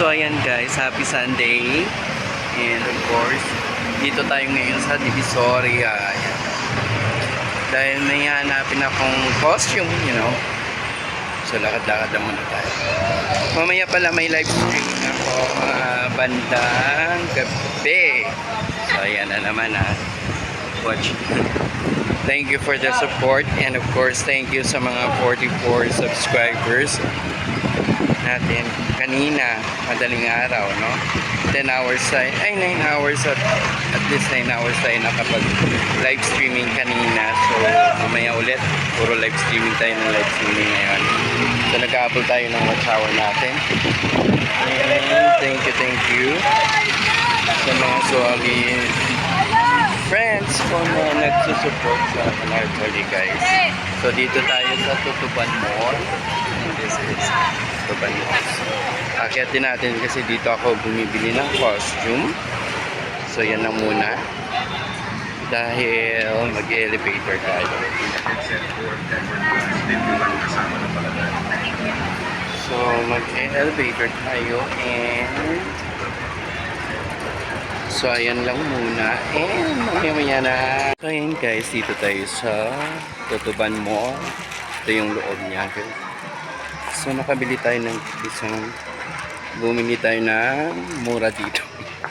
So ayan guys, happy Sunday. And of course, dito tayo ngayon sa Divisoria. Ayan. Dahil may hanapin akong costume, you know. So lakad-lakad lang muna tayo. Mamaya pala may live streaming ako mga bandang gabi. So ayan na naman ha. Watch. Thank you for the support and of course thank you sa mga 44 subscribers natin kanina, madaling araw, no? 10 hours tayo, ay 9 hours at at least 9 hours tayo nakapag live streaming kanina. So, mamaya ulit, puro live streaming tayo ng live streaming ngayon. So, nag-aabol tayo ng watch hour natin. And thank you, thank you sa mga solid friends ko na nagsusupport sa Kanartoli guys. So dito tayo sa Tutuban Mall. And this is Tutuban Mall. Akyatin natin kasi dito ako bumibili ng costume. So yan na muna. Dahil mag-elevator tayo. So mag-elevator tayo and So, ayan lang muna. And mamaya-maya na. So, ayan guys, dito tayo sa Tutuban Mall. Ito yung loob niya. So, nakabili tayo ng isang bumili tayo ng mura dito.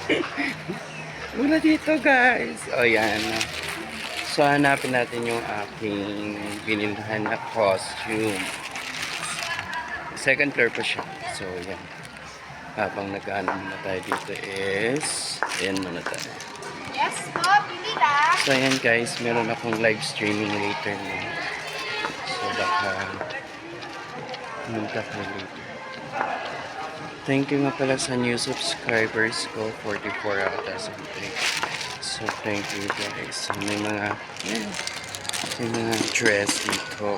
mura dito guys. O, yan. So, hanapin natin yung aking binilhan na costume. Second floor pa siya. So, yan habang nag-ano muna tayo dito is ayan muna tayo Yes po, pili lang. so ayan guys meron akong live streaming later na so baka ko later thank you nga pala sa new subscribers ko 44 ata something so thank you guys. So may mga ayan, may mga dress dito.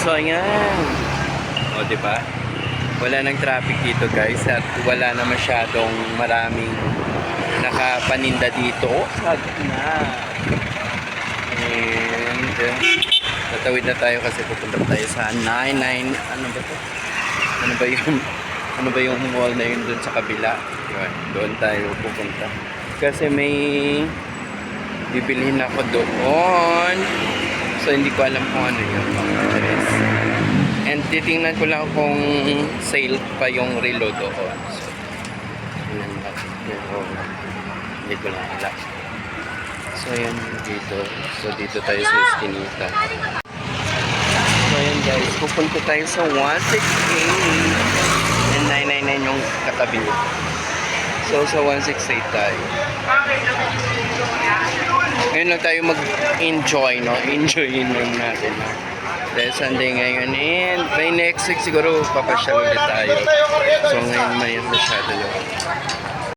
So ayan. O diba? Wala nang traffic dito guys at wala na masyadong maraming nakapaninda dito. Oh na. And uh, tatawid na tayo kasi pupunta tayo sa 99 ano ba to ano ba yung ano ba yung mall na yun dun sa kabila yun, doon tayo pupunta kasi may bibilhin ako doon so hindi ko alam kung ano yun And titingnan ko lang kung sale pa yung relo doon. So, yun lang. Hindi ko lang alam. So, ayan dito. So, dito tayo sa Eskinita. So, ayan guys. Pupunta tayo sa 168 and 999 yung katabi niya. So, sa 168 tayo. Ngayon lang tayo mag-enjoy, no? Enjoyin lang natin. Dahil Sunday ngayon and by next week siguro papasyal ulit tayo. So ngayon may masyado lang.